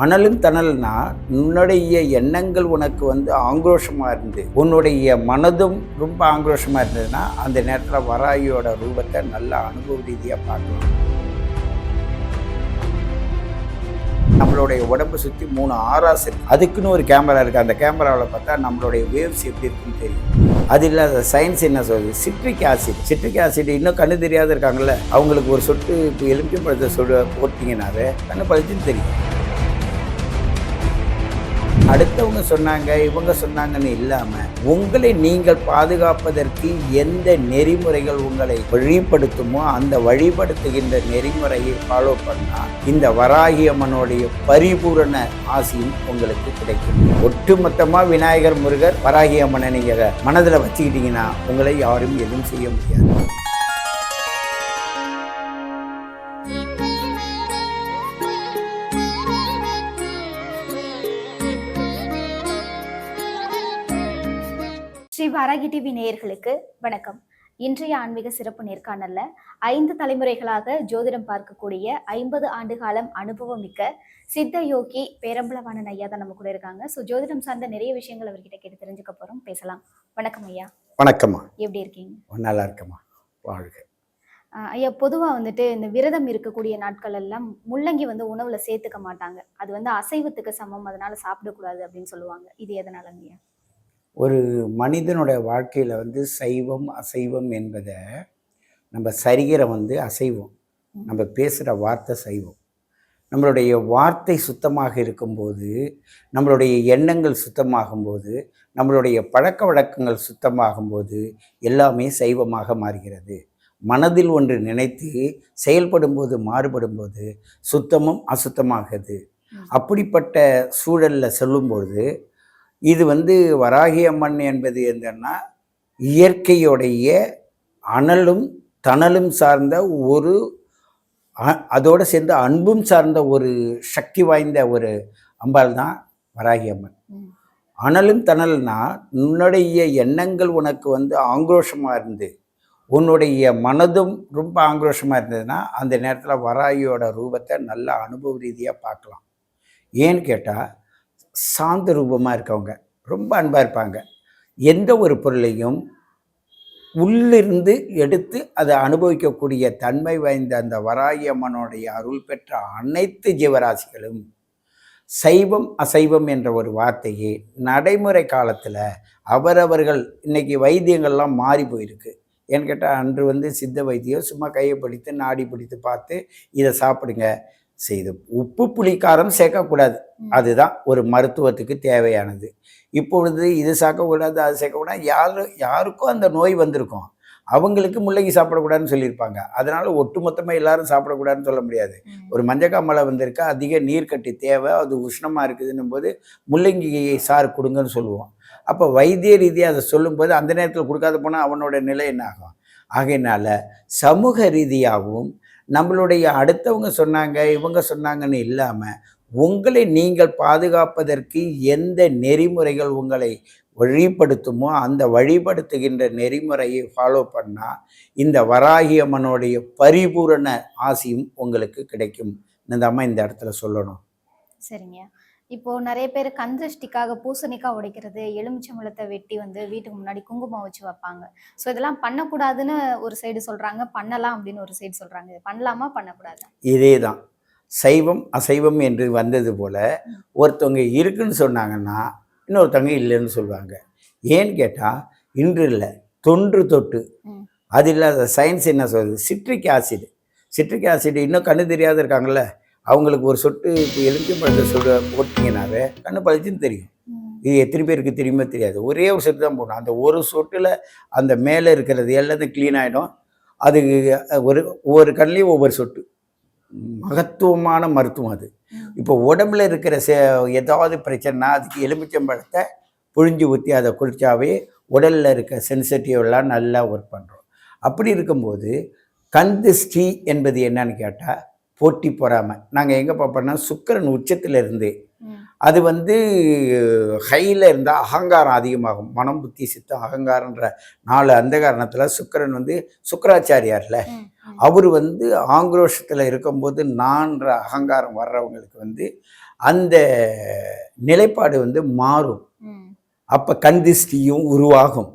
அனலும் தணல்னா உன்னுடைய எண்ணங்கள் உனக்கு வந்து ஆக்ரோஷமாக இருந்து உன்னுடைய மனதும் ரொம்ப ஆக்ரோஷமாக இருந்ததுன்னா அந்த நேரத்தில் வராகியோட ரூபத்தை நல்லா அனுபவ ரீதியாக பார்க்கலாம். நம்மளுடைய உடம்பை சுற்றி மூணு ஆராஸ் அதுக்குன்னு ஒரு கேமரா இருக்குது அந்த கேமராவில் பார்த்தா நம்மளுடைய வேவ்ஸ் எப்படி இருக்குன்னு தெரியும். அது இல்லாத சயின்ஸ் என்ன சொல்லுது? Citric acid. சிட்ரிக் ஆசிட் இன்னும் கண்ணு தெரியாத இருக்காங்கல்ல. அவங்களுக்கு ஒரு சொட்டு இப்போ எலுமிச்சை பழத்தை சொல்ல போட்டிங்கனாவே கண்ணு பழிச்சுன்னு தெரியும். அடுத்தவங்க சொன்னாங்க இவங்க சொன்னாங்கன்னு இல்லாமல் உங்களை நீங்கள் பாதுகாப்பதற்கு எந்த நெறிமுறைகள் உங்களை வழிப்படுத்துமோ அந்த வழிபடுத்துகின்ற நெறிமுறையை ஃபாலோ பண்ணால் இந்த வராகி அம்மனுடைய பரிபூரண ஆசையும் உங்களுக்கு கிடைக்கும். ஒட்டுமொத்தமாக விநாயகர் முருகர் வராகி அம்மனை மனதில் வச்சுக்கிட்டீங்கன்னா உங்களை யாரும் எதுவும் செய்ய முடியாது. வராகி டிவி நேயர்களுக்கு வணக்கம். இன்றைய ஆன்மீக சிறப்பு நேர்காணல்ல ஐந்து தலைமுறைகளாக ஜோதிடம் பார்க்கக்கூடிய ஐம்பது ஆண்டு காலம் அனுபவம் மிக்க சித்த யோகி பேரம்பலவாணன் ஐயா தான் நம்ம கூட இருக்காங்க. ஸோ ஜோதிடம் சார்ந்த நிறைய விஷயங்கள் அவர்கிட்ட கேட்டு தெரிஞ்சுக்க போறோம். பேசலாம். வணக்கம் ஐயா. வணக்கம்மா. எப்படி இருக்கீங்க? நல்லா இருக்கம்மா. வாழ்க. ஐயா பொதுவா வந்துட்டு இந்த விரதம் இருக்கக்கூடிய நாட்கள் எல்லாம் முள்ளங்கி வந்து உணவுல சேர்த்துக்க மாட்டாங்க. அது வந்து அசைவத்துக்கு சமம். அதனால சாப்பிடக்கூடாது அப்படின்னு சொல்லுவாங்க. இது எதனாலங்க ஐயா? ஒரு மனிதனுடைய வாழ்க்கையில் வந்து சைவம் அசைவம் என்பதை நம்ம சரீரம் வந்து அசைவம். நம்ம பேசுகிற வார்த்தை சைவம். நம்மளுடைய வார்த்தை சுத்தமாக இருக்கும்போது நம்மளுடைய எண்ணங்கள் சுத்தமாகும்போது நம்மளுடைய பழக்க வழக்கங்கள் சுத்தமாகும்போது எல்லாமே சைவமாக மாறுகிறது. மனதில் ஒன்று நினைத்து செயல்படும் போது மாறுபடும் போது சுத்தமும் அசுத்தமாகுது. அப்படிப்பட்ட சூழலில் சொல்லும்பொழுது இது வந்து வராகி அம்மன் என்பது என்னன்னா இயற்கையுடைய அனலும் தணலும் சார்ந்த ஒரு அதோடு சேர்ந்து அன்பும் சார்ந்த ஒரு சக்தி வாய்ந்த ஒரு அம்பாள் தான் வராகி அம்மன். அனலும் தணல்னா உன்னுடைய எண்ணங்கள் உனக்கு வந்து ஆக்ரோஷமாக இருந்து உன்னுடைய மனதும் ரொம்ப ஆக்ரோஷமாக இருந்ததுன்னா அந்த நேரத்தில் வராகியோட ரூபத்தை நல்லா அனுபவ ரீதியாக பார்க்கலாம் ஏன்னு கேட்டால் சாந்த ரூபமாக இருக்கவங்க. ரொம்ப அன்பாக இருப்பாங்க. எந்த ஒரு பொருளையும் உள்ளிருந்து எடுத்து அதை அனுபவிக்கக்கூடிய தன்மை வாய்ந்த அந்த வராயம்மனுடைய அருள் பெற்ற அனைத்து ஜீவராசிகளும் சைவம் அசைவம் என்ற ஒரு வார்த்தையை நடைமுறை காலத்தில் அவரவர்கள் இன்றைக்கி வைத்தியங்கள்லாம் மாறி போயிருக்கு. ஏன்னு கேட்டால் அன்று வந்து சித்த வைத்தியம் சும்மா கையை பிடித்து நாடி பிடித்து பார்த்து இதை சாப்பிடுங்க செய்து உப்பு புளிக்காரம் சேர்க்கக்கூடாது. அதுதான் ஒரு மருத்துவத்துக்கு தேவையானது. இப்பொழுது இது சாப்பிடக்கூடாது அது சேர்க்கக்கூடாது. யாரு யாருக்கும் அந்த நோய் வந்திருக்கும். அவங்களுக்கு முள்ளங்கி சாப்பிடக்கூடாதுன்னு சொல்லியிருப்பாங்க. அதனால ஒட்டுமொத்தமாக எல்லாரும் சாப்பிடக்கூடாதுன்னு சொல்ல முடியாது. ஒரு மஞ்சக்காமலை வந்திருக்கா அதிக நீர் கட்டி தேவை அது உஷ்ணமாக இருக்குதுன்னும் போது முள்ளங்கி சாறு கொடுங்கன்னு சொல்லுவோம். அப்போ வைத்திய ரீதியாக அதை சொல்லும்போது அந்த நேரத்தில் கொடுக்காத போனால் அவனோட நிலை என்ன ஆகும்? ஆகையினால சமூக ரீதியாகவும் நம்மளுடைய அடுத்தவங்க சொன்னாங்க இவங்க சொன்னாங்கன்னு இல்லாமல் உங்களை நீங்கள் பாதுகாப்பதற்கு எந்த நெறிமுறைகள் உங்களை வழிப்படுத்துமோ அந்த வழிபடுத்துகின்ற நெறிமுறையை ஃபாலோ பண்ணால் இந்த வராகியம்மனுடைய பரிபூரண ஆசையும் உங்களுக்கு கிடைக்கும். இந்த அம்மா இந்த இடத்துல சொல்லணும். சரிங்க. இப்போ நிறைய பேர் கந்திருஷ்டிக்காக பூசணிக்காய் உடைக்கிறது எலுமிச்சம்பழத்தை வெட்டி வந்து வீட்டுக்கு முன்னாடி குங்குமம் வச்சு வைப்பாங்க. ஸோ இதெல்லாம் பண்ணக்கூடாதுன்னு ஒரு சைடு சொல்றாங்க. பண்ணலாம் அப்படின்னு ஒரு சைடு சொல்றாங்க. பண்ணலாமா? பண்ணக்கூடாதா? இதே தான் சைவம் அசைவம் என்று வந்தது போல ஒருத்தவங்க இருக்குன்னு சொன்னாங்கன்னா இன்னொருத்தவங்க இல்லைன்னு சொல்லுவாங்க ஏன்னு கேட்டால் இன்று இல்லை தொன்று தொட்டு. அது இல்லாத சயின்ஸ் என்ன சொல்லுது? சிட்ரிக் ஆசிட் சிட்ரிக் ஆசிட் இன்னும் கண்ணு தெரியாத இருக்காங்கல்ல. அவங்களுக்கு ஒரு சொட்டு இப்போ எலுமிச்சை பழத்தை சொடு போட்டிங்கனாவே கண்ணு பழிச்சுன்னு தெரியும். இது எத்தனை பேருக்கு தெரியுமோ தெரியாது. ஒரே ஒரு சொட்டு தான் போடணும். அந்த ஒரு சொட்டில் அந்த மேலே இருக்கிறது எல்லாத்தையும் க்ளீன் ஆகிடும் அது ஒரு ஒவ்வொரு கண்லேயும் ஒவ்வொரு சொட்டு. மகத்துவமான மருத்துவம் அது. இப்போ உடம்புல இருக்கிற சே ஏதாவது பிரச்சனைனா அதுக்கு எலுமிச்சம்பழத்தை புழிஞ்சு ஊற்றி அதை குளிச்சாவே உடலில் இருக்க எல்லாம் நல்லா ஒர்க் பண்ணுறோம் அப்படி இருக்கும்போது கண் திருஷ்டி என்பது என்னன்னு கேட்டால் போட்டி பொறாமை. நாங்கள் எங்கே பார்ப்போம்னா சுக்கிரன் உச்சத்தில் இருந்து. அது வந்து ஹையில் இருந்தால் அகங்காரம் அதிகமாகும். மனம் புத்தி சித்தம் அகங்காரன்ற நாலு அந்த காரணத்தில் சுக்கிரன் வந்து சுக்கராச்சாரியார்ல. அவர் வந்து ஆக்ரோஷத்தில் இருக்கும்போது நான்ற அகங்காரம் வர்றவங்களுக்கு வந்து அந்த நிலைப்பாடு வந்து மாறும். அப்போ கண் திஷ்டியும் உருவாகும்.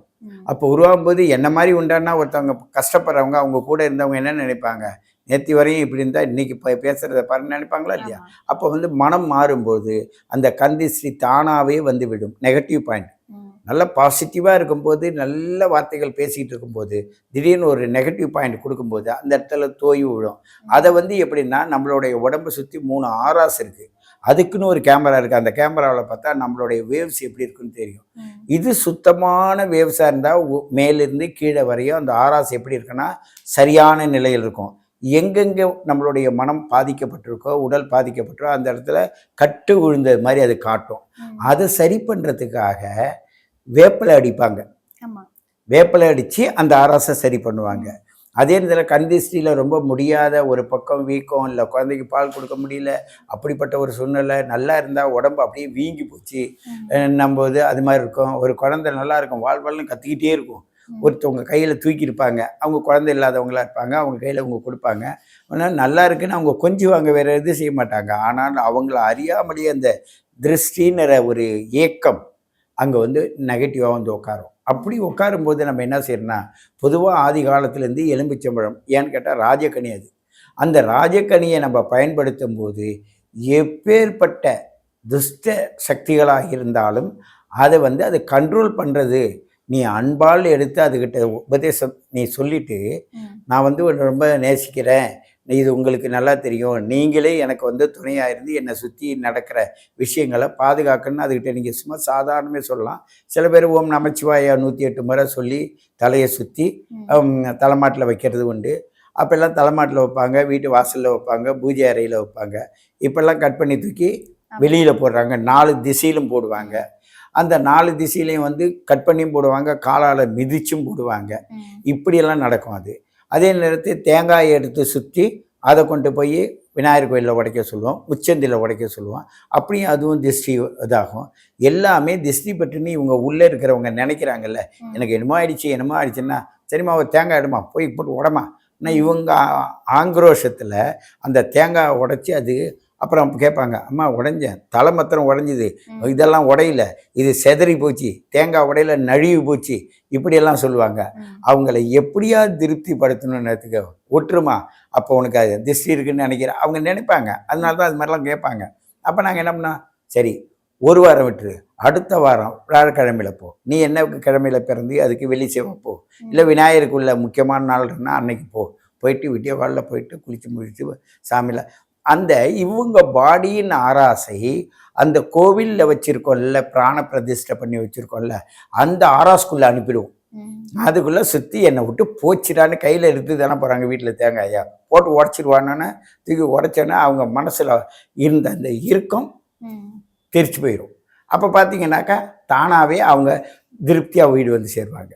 அப்போ உருவாகும்போது என்ன மாதிரி உண்டானா ஒருத்தவங்க கஷ்டப்படுறவங்க அவங்க கூட இருந்தவங்க என்ன நினைப்பாங்க? நேற்று வரையும் இப்படி இருந்தால் இன்னைக்கு இப்போ பேசுகிறத பாருன்னு நினைப்பாங்களா இல்லையா. அப்போ வந்து மனம் மாறும்போது அந்த திஷ்டி தானாகவே வந்து விடும் நெகட்டிவ் பாயிண்ட் நல்ல பாசிட்டிவாக இருக்கும்போது நல்ல வார்த்தைகள் பேசிகிட்டு இருக்கும்போது திடீர்னு ஒரு நெகட்டிவ் பாயிண்ட் கொடுக்கும்போது அந்த இடத்துல தோய்வு விழும். அதை வந்து எப்படின்னா நம்மளுடைய உடம்பை சுற்றி மூணு ஆராஸ் இருக்குது அதுக்குன்னு ஒரு கேமரா இருக்குது அந்த கேமராவில் பார்த்தா நம்மளுடைய வேவ்ஸ் எப்படி இருக்குன்னு தெரியும். இது சுத்தமான வேவ்ஸாக இருந்தால் மேலிருந்து கீழே வரையும் அந்த ஆராஸ் எப்படி இருக்குன்னா சரியான நிலையில் இருக்கும். எங்கெங்கே நம்மளுடைய மனம் பாதிக்கப்பட்டிருக்கோ உடல் பாதிக்கப்பட்டிருக்கோ அந்த இடத்துல கட்டு விழுந்தது மாதிரி அது காட்டும். அதை சரி பண்ணுறதுக்காக வேப்பிலை அடிப்பாங்க. ஆமா. வேப்பிலை அடித்து அந்த ஆராசை சரி பண்ணுவாங்க. அதே நேரத்தில் கந்திஷ்டியில் ரொம்ப முடியாத ஒரு பக்கம் வீக்கம் இல்லை குழந்தைக்கு பால் கொடுக்க முடியல அப்படிப்பட்ட ஒரு சூழ்நிலை நல்லா இருந்தால் உடம்பு அப்படியே வீங்கி போச்சு. நம்ம இது அது மாதிரி இருக்கும். ஒரு குழந்தை நல்லா இருக்கும் வாழ் வாழ்னு கத்திக்கிட்டே இருக்கும். ஒருத்தவங்க கையில் தூக்கியிருப்பாங்க. அவங்க குழந்தை இல்லாதவங்களா இருப்பாங்க. அவங்க கையில் அவங்க கொடுப்பாங்க. ஆனால் நல்லா இருக்குன்னு அவங்க கொஞ்சுவாங்க வேறு எதுவும் செய்ய மாட்டாங்க. ஆனால் அவங்கள அறியாமலேயே அந்த திருஷ்டின்ற ஒரு ஏக்கம் அங்கே வந்து நெகட்டிவாக வந்து உட்காரும். அப்படி உட்காரும்போது நம்ம என்ன செய்யணும்னா பொதுவாக ஆதி காலத்துலேருந்து எலும்பிச்சம்பழம் ஏன்னு கேட்டால் ராஜக்கணி அது. அந்த ராஜக்கணியை நம்ம பயன்படுத்தும் போது எப்பேற்பட்ட துஷ்ட சக்திகளாக இருந்தாலும் அதை வந்து அதை கண்ட்ரோல் பண்ணுறது நீ அன்பால் எடுத்து அதுகிட்ட உபதேசம் நீ சொல்லிட்டு நான் வந்து ரொம்ப நேசிக்கிறேன். இது உங்களுக்கு நல்லா தெரியும். நீங்களே எனக்கு வந்து துணையாக இருந்து என்னை சுற்றி நடக்கிற விஷயங்களை பாதுகாக்கணும்னு அதுக்கிட்ட நீங்கள் சும்மா சாதாரணமே சொல்லலாம். சில பேர் ஓம் நமச்சிவாயா நூற்றி எட்டு முறை சொல்லி தலையை சுற்றி. தலைமாட்டில் வைக்கிறது உண்டு. அப்போல்லாம் தலைமாட்டில் வைப்பாங்க வீட்டு வாசலில் வைப்பாங்க பூஜை அறையில் வைப்பாங்க. இப்போல்லாம் கட் பண்ணி தூக்கி. வெளியில் போடுறாங்க. நாலு திசையிலும் போடுவாங்க. அந்த நாலு திசையிலையும் வந்து கட் பண்ணியும் போடுவாங்க காலால் மிதிச்சும் போடுவாங்க. இப்படியெல்லாம் நடக்கும் அது. அதே நேரத்தில் தேங்காயை எடுத்து சுற்றி அதை கொண்டு போய் விநாயகர் கோயிலில் உடைக்க சொல்லுவோம் உச்சந்தியில் உடைக்க சொல்லுவோம். அப்படியும் அதுவும் திஷ்டி இதாகும். எல்லாமே திஷ்டி பட்டுன்னு இவங்க உள்ளே இருக்கிறவங்க நினைக்கிறாங்கல்ல. எனக்கு என்னமோ ஆயிடுச்சு என்னமோ ஆயிடுச்சுன்னா சரிம்மா ஒரு தேங்காய் எடுமா போய் போட்டு உடமா. ஆனால் இவங்க ஆ- ஆக்ரோஷத்தில் அந்த தேங்காய் உடைச்சி அது அப்புறம் கேட்பாங்க அம்மா உடைஞ்சேன். தலை மாத்திரம் உடைஞ்சிது. இதெல்லாம் உடையல. இது செதறி போச்சு. தேங்காய் உடையில நழுவி போச்சு. இப்படியெல்லாம் சொல்லுவாங்க. அவங்கள எப்படியா திருப்திப்படுத்தணுன்றதுக்கு ஒற்றுமா? அப்போ உனக்கு அது திருஷ்டி இருக்குன்னு நினைக்கிறேன் அவங்க நினைப்பாங்க. அதனால தான் அது மாதிரிலாம் கேட்பாங்க. அப்போ நாங்கள் என்ன பண்ணோம்? சரி ஒரு வாரம் விட்டுரு. அடுத்த வாரம் வியாழக்கிழமையில போ. நீ என்ன கிழமையில பிறந்து அதுக்கு செவ்வாய் போ. இல்லை விநாயகருக்கு உள்ள முக்கியமான நாள் இருக்குன்னா அன்னைக்கு போ. போயிட்டு விடிய காலைல போயிட்டு குளிச்சு முடிச்சு சாமியில் அந்த இவங்க பாடியின் ஆராசை அந்த கோவிலில் வச்சுருக்கோம்ல பிராண பிரதிஷ்டை பண்ணி வச்சுருக்கோம்ல அந்த ஆராஸ்குள்ளே அனுப்பிடுவோம். அதுக்குள்ளே சுற்றி என்னை விட்டு போச்சிடான்னு கையில் எடுத்து தானே போகிறாங்க வீட்டில் தேங்காயா போட்டு உடச்சிருவானோன்னு தூக்கி உடச்சோன்னா அவங்க மனசில் இருந்த அந்த இறுக்கம் தெரிச்சு போயிடும் அப்போ பார்த்தீங்கன்னாக்கா தானாகவே அவங்க திருப்தியாக வீடு வந்து சேருவாங்க.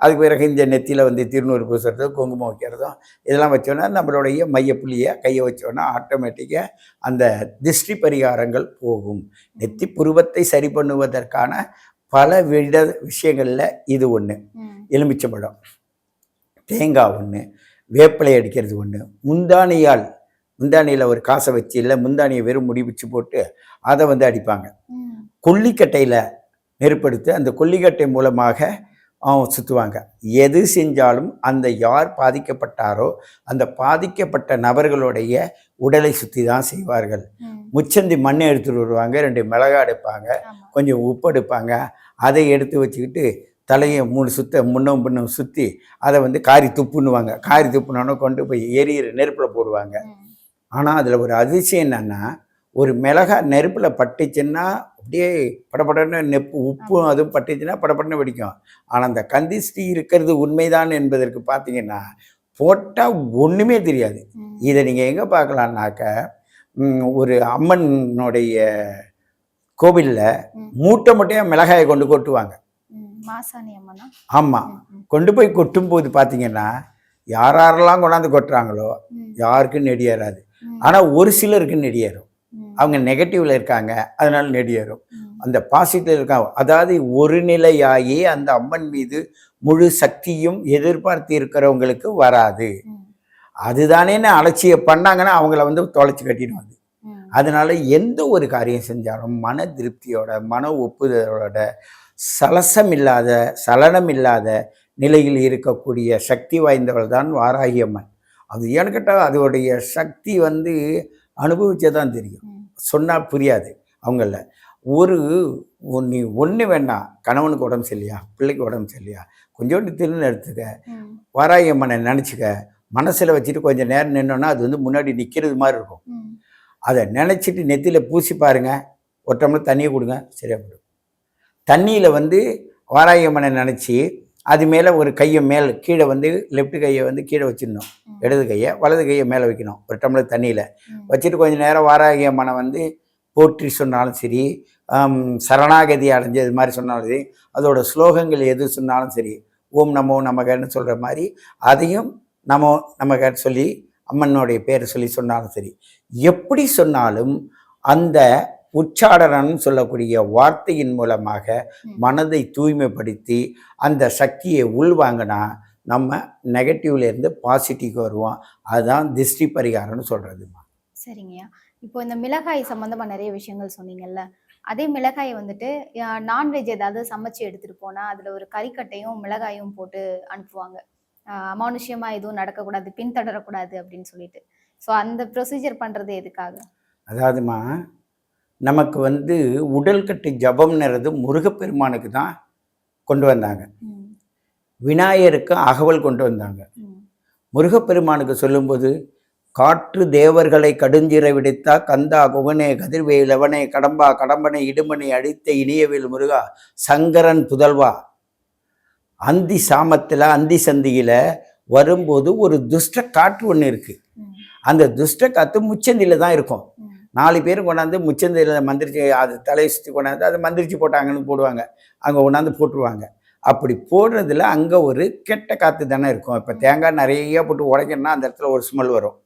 அதுக்கு பிறகு இந்த நெத்தியில் வந்து திருநூறு பூசுறதும் குங்குமம் வைக்கிறதும் இதெல்லாம் வச்சோன்னா நம்மளுடைய மையப்புள்ளியை கையை வச்சோன்னா ஆட்டோமேட்டிக்காக அந்த திஷ்டி பரிகாரங்கள் போகும். நெத்தி புருவத்தை சரி பண்ணுவதற்கான பல விட விஷயங்களில் இது ஒன்று எலுமிச்சம்பழம் தேங்காய் ஒன்று வேப்பிலை அடிக்கிறது ஒன்று முந்தானியால் முந்தானியில் ஒரு காசை வச்சு இல்லை முந்தானியை வெறும் முடி வச்சு போட்டு அதை வந்து அடிப்பாங்க. கொல்லிக்கட்டையில் நெருப்படுத்து அந்த கொல்லிக்கட்டை மூலமாக சுற்றுவாங்க எது செஞ்சாலும் அந்த யார் பாதிக்கப்பட்டாரோ அந்த பாதிக்கப்பட்ட நபர்களுடைய உடலை சுற்றி தான் செய்வார்கள். முச்சந்தி மண்ணை எடுத்துட்டு வருவாங்க ரெண்டு மிளகா எடுப்பாங்க. கொஞ்சம் உப்பு எடுப்பாங்க. அதை எடுத்து வச்சுக்கிட்டு தலையை மூணு சுத்த முன்னும் பின்னும் சுற்றி அதை வந்து காரி துப்புன்னுவாங்க. காரி துப்புனோன்னு கொண்டு போய் எரியிற நெருப்பில் போடுவாங்க. ஆனால் அதில் ஒரு அதிசயம் என்னன்னா ஒரு மிளகா நெருப்பில் பட்டுச்சுன்னா அப்படியே படபடன்னு நெப்பு உப்பும் அதுவும் பட்டுச்சுன்னா படபடன்னு வெடிக்கும். ஆனால் அந்த கந்திஷ்டி இருக்கிறது உண்மைதான் என்பதற்கு பார்த்தீங்கன்னா போட்டால் ஒன்றுமே தெரியாது. இதை நீங்கள் எங்கே பார்க்கலான்னாக்க ஒரு அம்மனுடைய கோவிலில். மூட்டை மூட்டையாக மிளகாயை கொண்டு கொட்டுவாங்க. ஆமாம் கொண்டு போய் கொட்டும்போது பார்த்தீங்கன்னா யார் யாரெல்லாம் கொண்டாந்து கொட்டுறாங்களோ யாருக்கும் நெடியேறாது ஆனால் ஒரு சிலருக்கு நெடியேறும் அவங்க நெகட்டிவ்ல இருக்காங்க. அதனால நெடியேறும். அந்த பாசிட்டிவ் இருக்காங்க. அதாவது ஒரு நிலையாகி அந்த அம்மன் மீது முழு சக்தியும் எதிர்பார்த்து இருக்கிறவங்களுக்கு வராது. அதுதானேன்னு அலட்சியம் பண்ணாங்கன்னா அவங்கள வந்து தொலைச்சி கட்டிடும் அது. அதனால எந்த ஒரு காரியம் செஞ்சாலும் மன திருப்தியோட மன ஒப்புதலோட சலசம் இல்லாத சலனம் இல்லாத நிலையில் இருக்கக்கூடிய சக்தி வாய்ந்தவள் தான் வாராகி அம்மன். அது ஏன்னு கேட்டால் அதோடைய சக்தி வந்து அனுபவிச்சா தான் தெரியும். சொன்னால் புரியாது அவங்கள. ஒரு நீ ஒன்று வேண்டாம் கணவனுக்கு உடம்பு சரியில்லையா பிள்ளைக்கு உடம்பு சரியில்லையா கொஞ்சோண்டு திருன்னு எடுத்துக்க. அம்மனை நினச்சிக்க. மனசில் வச்சுட்டு கொஞ்சம் நேரம் நின்னோன்னா அது வந்து முன்னாடி நிற்கிறது மாதிரி இருக்கும். அதை நினச்சிட்டு நெத்தியில் பூசி பாருங்க. ஒரு டம்ளர் தண்ணியை கொடுங்க. சரியாக போடும் தண்ணியில் வந்து வாராகி அம்மனை நினச்சி அது மேலே ஒரு கையை மேல் கீழே வந்து லெஃப்ட் கையை வந்து கீழே வச்சிடணும். இடது கையை வலது கையை மேலே வைக்கணும் ஒரு டம்ளர் தண்ணியில். வச்சுட்டு கொஞ்ச நேரம் வாராகி அம்மனை வந்து போற்றி சொன்னாலும் சரி சரணாகதி அடைஞ்சது மாதிரி சொன்னாலும் சரி அதோட ஸ்லோகங்கள் எது சொன்னாலும் சரி ஓம் நமோ நமகன்னு சொல்கிற மாதிரி அதையும் நமோ நமக சொல்லி அம்மனுடைய பேரை சொல்லி சொன்னாலும் சரி எப்படி சொன்னாலும் அந்த உச்சாடனன்னு சொல்லக்கூடிய வார்த்தையின் மூலமாக. மனதை தூய்மைப்படுத்தி அந்த சக்தியை உள்வாங்கினா நம்ம நெகட்டிவ்ல இருந்து பாசிட்டிவ்க்கு வருவோம். அதுதான் திஷ்டி பரிகாரம்னு சொல்கிறதுமா சரிங்கய்யா. இப்போ இந்த மிளகாய் சம்பந்தமா நிறைய விஷயங்கள் சொன்னீங்கல்ல. அதே மிளகாயை வந்துட்டு நான்வெஜ் ஏதாவது சமைச்சு எடுத்துட்டு போனா அதுல ஒரு கறிக்கட்டையும் மிளகாயும் போட்டு அனுப்புவாங்க. ஆஹ் அமானுஷ்யமா எதுவும் நடக்கக்கூடாது பின்தொடரக்கூடாது அப்படின்னு சொல்லிட்டு. ஸோ அந்த ப்ரொசீஜர் பண்றது எதுக்காக? அதாவதுமா நமக்கு வந்து உடல்கட்டு ஜபம்ன்றது முருகப்பெருமானுக்கு தான் கொண்டு வந்தாங்க. விநாயகருக்கு அகவல் கொண்டு வந்தாங்க. முருகப்பெருமானுக்கு சொல்லும்போது காற்று தேவர்களை கடுஞ்சிறை விடுத்தா கந்தா குகனே கதிர்வேலவனே கடம்பா கடம்பனை இடுமனை அடித்த இனியவேல் முருகா சங்கரன் புதல்வா. அந்தி சாமத்தில் அந்தி சந்தியில் வரும்போது ஒரு துஷ்ட காற்று ஒன்று இருக்குது அந்த துஷ்ட காற்று முச்சந்தியில் தான் இருக்கும். நாலு பேர் கொண்டாந்து முச்சந்தையில் மந்திரிச்சு அது தலையை சுற்றி கொண்டாந்து அதை மந்திரிச்சு போட்டாங்கன்னு போடுவாங்க. அங்கே கொண்டாந்து போட்டுருவாங்க. அப்படி போடுறதுல அங்கே ஒரு கெட்ட காற்று தானே இருக்கும். இப்போ தேங்காய் நிறைய போட்டு உடைக்கணும்னா அந்த இடத்துல ஒரு ஸ்மெல் வரும்.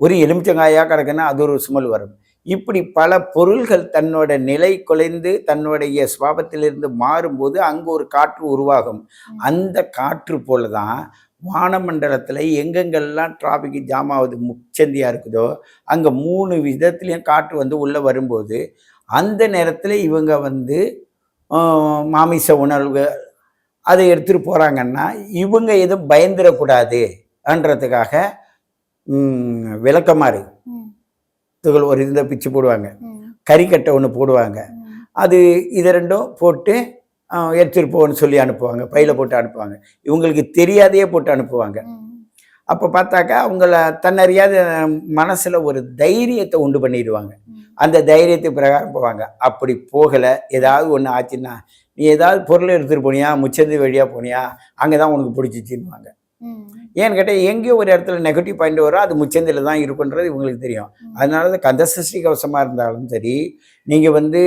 ஒரு எலுமிச்சங்காயாக கிடக்குன்னா அது ஒரு ஸ்மெல் வரும். இப்படி பல பொருள்கள் தன்னோட நிலை குலைந்து தன்னுடைய சுவாபத்திலிருந்து மாறும்போது அங்கே ஒரு காற்று உருவாகும். அந்த காற்று போல தான் வானமண்டலத்தில் எங்கெங்கெல்லாம் டிராஃபிக் ஜாம் ஆகுது முச்சந்தியாக இருக்குதோ அங்கே மூணு விதத்துலேயும் காற்று வந்து உள்ளே வரும்போது அந்த நேரத்தில் இவங்க வந்து மாமிச உணர்வு அதை எடுத்துகிட்டு போகிறாங்கன்னா இவங்க எதுவும் பயந்துடக்கூடாதுன்றதுக்காக ம், விளக்கமாறு துகள் ஒரு இதில் பிச்சு போடுவாங்க. கறிக்கட்டை ஒன்று போடுவாங்க. அது இதை ரெண்டும் போட்டு ஆஹ், எடுத்துட்டு போன்னு சொல்லி அனுப்புவாங்க. பையில் போட்டு அனுப்புவாங்க. இவங்களுக்கு தெரியாதையே போட்டு அனுப்புவாங்க. அப்போ பார்த்தாக்கா அவங்கள தன்னறியாத மனசில் ஒரு தைரியத்தை உண்டு பண்ணிடுவாங்க. அந்த தைரியத்தை பிரகாரம் போவாங்க. அப்படி போகலை. ஏதாவது ஒன்று ஆச்சுன்னா நீ ஏதாவது பொருள் எடுத்துகிட்டு போனியா? முச்சந்தி வழியாக போனியா? அங்கே தான் உனக்கு பிடிச்சிச்சின்னுவாங்க. ஏன்னு கேட்டால் எங்கேயோ ஒரு இடத்துல நெகட்டிவ் பாயிண்ட் வரும் அது முச்சந்தியில் தான் இருக்குன்றது இவங்களுக்கு தெரியும். அதனால தான் கந்த சஷ்டி கவசமாக இருந்தாலும் சரி நீங்கள் வந்து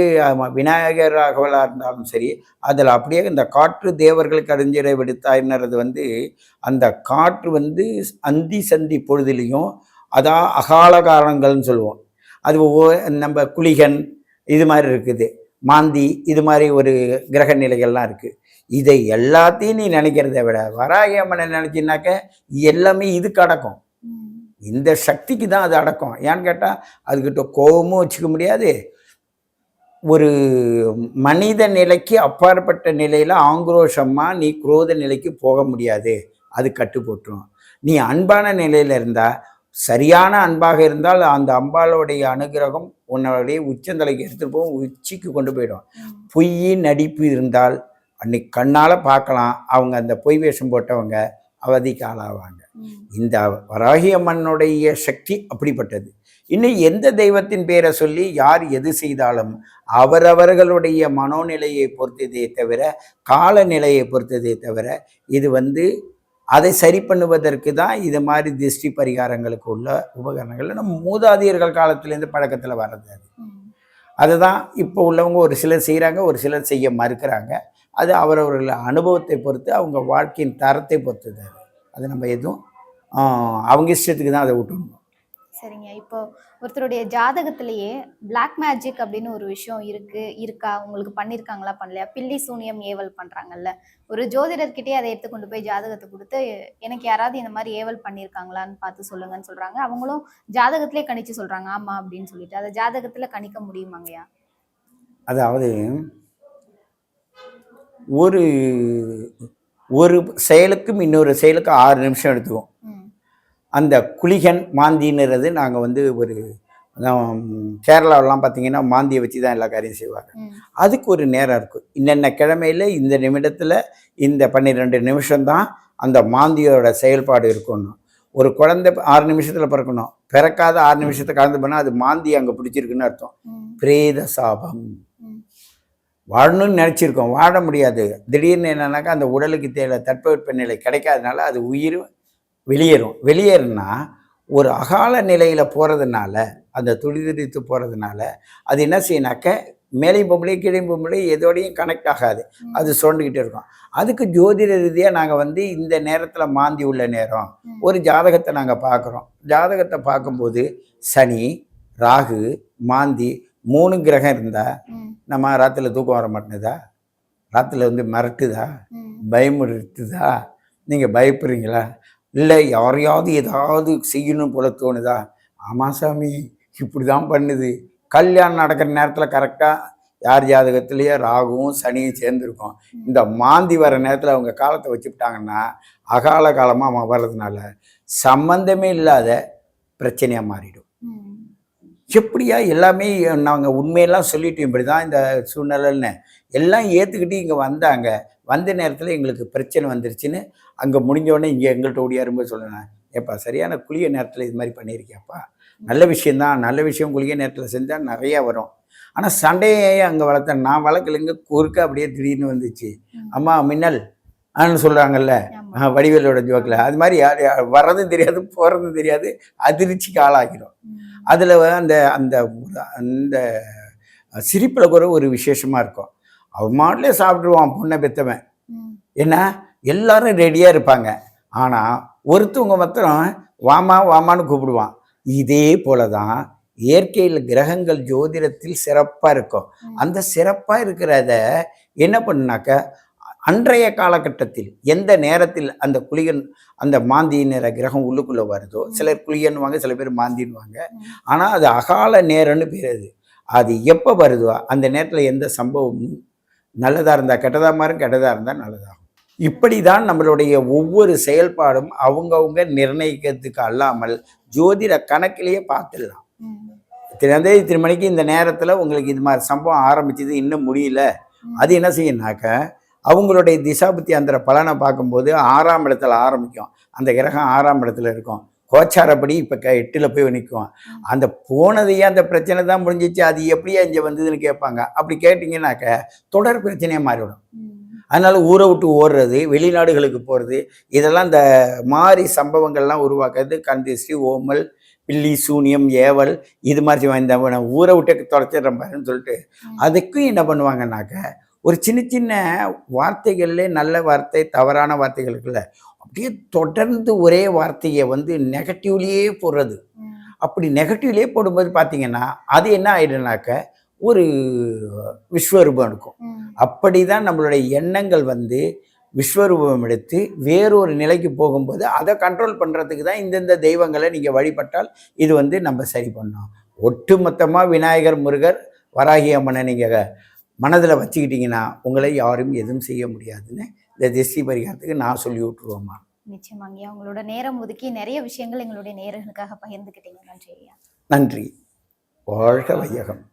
விநாயகர் அகவலாக இருந்தாலும் சரி அதில் அப்படியே இந்த காற்று தேவர்களுக்கு அறிஞரை விடுத்தாயின்றது வந்து அந்த காற்று வந்து அந்தி சந்தி பொழுதுலேயும் அதான் அகால காலங்கள்னு சொல்லுவோம். அது ஒவ்வொரு நம்ம குளிகன் இது மாதிரி இருக்குது. மாந்தி இது மாதிரி ஒரு கிரக நிலைகள்லாம் இருக்குது இதை எல்லாத்தையும் நீ நினைக்கிறத விட வராகி அம்மனை எல்லாமே இதுக்கு அடக்கும். இந்த சக்திக்கு தான் அது அடக்கம். ஏன்னு கேட்டால் அதுக்கிட்ட கோபமும் வச்சுக்க முடியாது. ஒரு மனித நிலைக்கு அப்பாற்பட்ட நிலையில் ஆக்ரோஷமாக நீ குரோத நிலைக்கு போக முடியாது. அது கட்டுப்பட்டுரும். நீ அன்பான நிலையில் இருந்தால் சரியான அன்பாக இருந்தால் அந்த அம்பாளுடைய அனுகிரகம் உன்னுடைய உச்சந்தலைக்கு எடுத்துகிட்டு போகும் உச்சிக்கு கொண்டு போயிடும். பொய் நடிப்பு இருந்தால் அன்னைக்கு கண்ணால் பார்க்கலாம். அவங்க அந்த பொய் வேஷம் போட்டவங்க அவதிக்கு ஆளாவாங்க. இந்த வராகி அம்மனுடைய சக்தி அப்படிப்பட்டது. இன்னும் எந்த தெய்வத்தின் பேரை சொல்லி யார் எது செய்தாலும் அவரவர்களுடைய மனோநிலையை பொறுத்ததே தவிர காலநிலையை பொறுத்ததே தவிர இது வந்து அதை சரி பண்ணுவதற்கு தான் இது மாதிரி திருஷ்டி பரிகாரங்களுக்கு உள்ள உபகரணங்கள். நம்ம மூதாதையர்கள் காலத்துலேருந்து பழக்கத்தில் வர்றது அது. அதுதான் இப்போ உள்ளவங்க ஒரு சிலர் செய்கிறாங்க ஒரு சிலர் செய்ய மறுக்கிறாங்க. அது அவரவர்கள் அனுபவத்தை பொறுத்து அவங்க வாழ்க்கையின் தரத்தை பொறுத்தது அது. அது நம்ம எதுவும் அவங்க இஷ்டத்துக்கு தான் அதை விட்டுணும் சரிங்க. இப்போ ஒருத்தருடைய ஜாதகத்திலேயே பிளாக் மேஜிக் அப்படின்னு ஒரு விஷயம் இருக்கு இருக்கா? உங்களுக்கு பண்ணியிருக்காங்களா பண்ணலையா? பில்லி சூனியம் ஏவல் பண்றாங்கல்ல. ஒரு ஜோதிடர்கிட்டயே அதை எடுத்து கொண்டு போய் ஜாதகத்தை கொடுத்து எனக்கு யாராவது இந்த மாதிரி ஏவல் பண்ணியிருக்காங்களான்னு பார்த்து சொல்லுங்கன்னு சொல்றாங்க. அவங்களும் ஜாதகத்திலே கணிச்சு சொல்றாங்க ஆமா அப்படின்னு சொல்லிட்டு. அதை ஜாதகத்துல கணிக்க முடியுமாங்கய்யா? அதாவது ஒரு ஒரு செயலுக்கும் இன்னொரு செயலுக்கும் ஆறு நிமிஷம் எடுத்துக்கும் ம். அந்த குளிகன் மாந்தின்னுறது நாங்கள் வந்து ஒரு கேரளாவெலாம் பார்த்தீங்கன்னா மாந்தியை வச்சு தான் எல்லா காரியம் செய்வாங்க. அதுக்கு ஒரு நேரம் இருக்கும். இன்னென்ன கிழமையில் இந்த நிமிடத்தில் இந்த பன்னிரெண்டு நிமிஷம்தான் அந்த மாந்தியோட செயல்பாடு இருக்கணும். ஒரு குழந்தை ஆறு நிமிஷத்தில் பிறக்கணும். பிறக்காத ஆறு நிமிஷத்தை கலந்து போனால் அது மாந்தி அங்கே பிடிச்சிருக்குன்னு அர்த்தம். பிரேத சாபம். வாழணும்னு நினச்சிருக்கோம். வாழ முடியாது. திடீர்னு என்னன்னாக்கா அந்த உடலுக்கு தேவை தட்பவெப்ப நிலை கிடைக்காதனால அது உயிர் வெளியேறும். வெளியேறுனா ஒரு அகால நிலையில் போகிறதுனால அந்த துடிதுடித்து போகிறதுனால அது என்ன செய்யணாக்க மேலே பொம்பளை கீழே பொம்பளை எதோடையும் கனெக்ட் ஆகாது. அது சுரண்டுக்கிட்டே இருக்கும். அதுக்கு ஜோதிட ரீதியாக நாங்கள் வந்து இந்த நேரத்தில் மாந்தி உள்ள நேரம். ஒரு ஜாதகத்தை நாங்கள் பார்க்குறோம் ஜாதகத்தை பார்க்கும்போது சனி ராகு மாந்தி மூணு கிரகம் இருந்தால் நம்ம ராத்திரில தூக்கம் வர மாட்டேங்குதா? ராத்திரில வந்து மிரட்டுதா? பயமுறுத்துதா? நீங்கள் பயப்படுறீங்களா? இல்லை யாரையாவது ஏதாவது செய்யணும் போல தோணுதா? ஆமாம் சாமி இப்படி தான் பண்ணுது. கல்யாணம் நடக்கிற நேரத்தில் கரெக்டாக யார் ஜாதகத்திலேயே ராகுவும் சனியும் சேர்ந்துருக்கும். இந்த மாந்தி வர நேரத்தில் அவங்க காலத்தை வச்சுக்கிட்டாங்கன்னா அகால காலமாக அவன் வர்றதுனால சம்பந்தமே இல்லாத பிரச்சனையாக மாறிடும். எப்படியா எல்லாமே நாங்கள் உண்மையெல்லாம் சொல்லிட்டோம் இப்படி தான் இந்த சூழ்நிலைன்னு. எல்லாம் ஏற்றுக்கிட்டு இங்கே வந்தாங்க. வந்த நேரத்தில் எங்களுக்கு பிரச்சனை வந்துருச்சுன்னு அங்கே முடிஞ்சோடனே இங்கே எங்கள்கிட்ட ஓடியாரும்போது சொல்லணும் ஏப்பா சரியான குளிய நேரத்தில் இது மாதிரி பண்ணியிருக்கியாப்பா? நல்ல விஷயந்தான் நல்ல விஷயம் குளிய நேரத்தில் செஞ்சால் நிறையா வரும். ஆனால் சண்டையே அங்கே வளர்த்தேன் நான் வளர்க்கலைங்க குறுக்க அப்படியே திடீர்னு வந்துச்சு. அம்மா மின்னல் ஆன்னு சொல்கிறாங்கல்ல வடிவேலோட ஜோக்கில் அது மாதிரி யார் வர்றதும் தெரியாது போகிறதும் தெரியாது அதிர்ச்சிக்கு ஆளாகிடும் ம். அதில் அந்த அந்த அந்த சிரிப்பில் கூட ஒரு விசேஷமாக இருக்கும். அவன் மாட்டிலே சாப்பிட்ருவான் பொண்ணை பெற்றவன் ஏன்னா எல்லாரும் ரெடியாக இருப்பாங்க. ஆனால் ஒருத்தவங்க மாத்திரம் வாமா வாமான்னு கூப்பிடுவான். இதே போல தான் இயற்கையில் கிரகங்கள் ஜோதிடத்தில் சிறப்பாக இருக்கும். அந்த சிறப்பாக இருக்கிறத என்ன பண்ணுனாக்க அன்றைய காலகட்டத்தில் எந்த நேரத்தில் அந்த குளிகன் அந்த மாந்தி கிரகம் உள்ளுக்குள்ளே வருதோ சிலர் குளியன்னுவாங்க சில பேர் மாந்தின்னுவாங்க. ம். ஆனால் அது அகால நேரம்னு பேர் அது. அது எப்போ வருதோ அந்த நேரத்தில் எந்த சம்பவமும் நல்லதாக இருந்தால் கெட்டதாக மாறும் கெட்டதாக இருந்தால் நல்லதாகும். இப்படி தான் நம்மளுடைய ஒவ்வொரு செயல்பாடும் அவங்கவுங்க நிர்ணயிக்கிறதுக்கு அல்லாமல் ஜோதிட கணக்கிலேயே பார்த்துடலாம். ம். தினந்தே இத்தனை மணிக்கு இந்த நேரத்தில் உங்களுக்கு இது மாதிரி சம்பவம் ஆரம்பிச்சது இன்னும் முடியல. அது என்ன செய்யும்னாக்க அவங்களுடைய திசாபுத்தி அந்த பலனை பார்க்கும்போது ஆறாம் இடத்துல ஆரம்பிக்கும். அந்த கிரகம் ஆறாம் இடத்துல இருக்கும். கோச்சாரப்படி இப்போ க எட்டில் போய் நிற்கும் அந்த போனதையே அந்த பிரச்சனை தான் முடிஞ்சிச்சு. அது எப்படியா இங்கே வந்ததுன்னு கேட்பாங்க. அப்படி கேட்டிங்கனாக்க தொடர் பிரச்சனையாக மாறிவிடும். அதனால் ஊரை விட்டு ஓடுறது வெளிநாடுகளுக்கு போகிறது இதெல்லாம் இந்த மாதிரி சம்பவங்கள்லாம் உருவாக்குறது கந்திஸ்ரீ ஓமல் பில்லி சூனியம் ஏவல் இது மாதிரி. இந்த நான் ஊரை விட்டு தொலைச்சிடுறேன் பாருன்னு சொல்லிட்டு. அதுக்கும் என்ன பண்ணுவாங்கன்னாக்க ஒரு சின்ன சின்ன வார்த்தைகள்லே நல்ல வார்த்தை தவறான வார்த்தைகள் இருக்குல்ல அப்படியே தொடர்ந்து ஒரே வார்த்தையை வந்து நெகட்டிவ்லேயே போடுறது. அப்படி நெகட்டிவ்லேயே போடும்போது பார்த்தீங்கன்னா அது என்ன ஆயிடுனாக்க ஒரு விஸ்வரூபம் இருக்கும். அப்படி தான் நம்மளுடைய எண்ணங்கள் வந்து விஸ்வரூபம் எடுத்து வேறொரு நிலைக்கு போகும்போது அதை கண்ட்ரோல் பண்ணுறதுக்கு தான் இந்தந்த தெய்வங்களை நீங்கள் வழிபட்டால் இது வந்து நம்ம சரி பண்ணோம் ஒட்டுமொத்தமாக விநாயகர் முருகர் வராகி அம்மனை நீங்கள் மனதில் வச்சுக்கிட்டிங்கன்னா உங்களை யாரும் எதுவும் செய்ய முடியாதுன்னு இந்த திஷ்டி பரிகாரத்துக்கு நான் சொல்லி விட்ருவோம்மா நிச்சயமாங்கய்யா உங்களோட நேரம் ஒதுக்கி நிறைய விஷயங்கள் எங்களுடைய நேயர்களுக்காக பகிர்ந்துக்கிட்டீங்க. நன்றி ஐயா. நன்றி. வாழ்க வையகம்.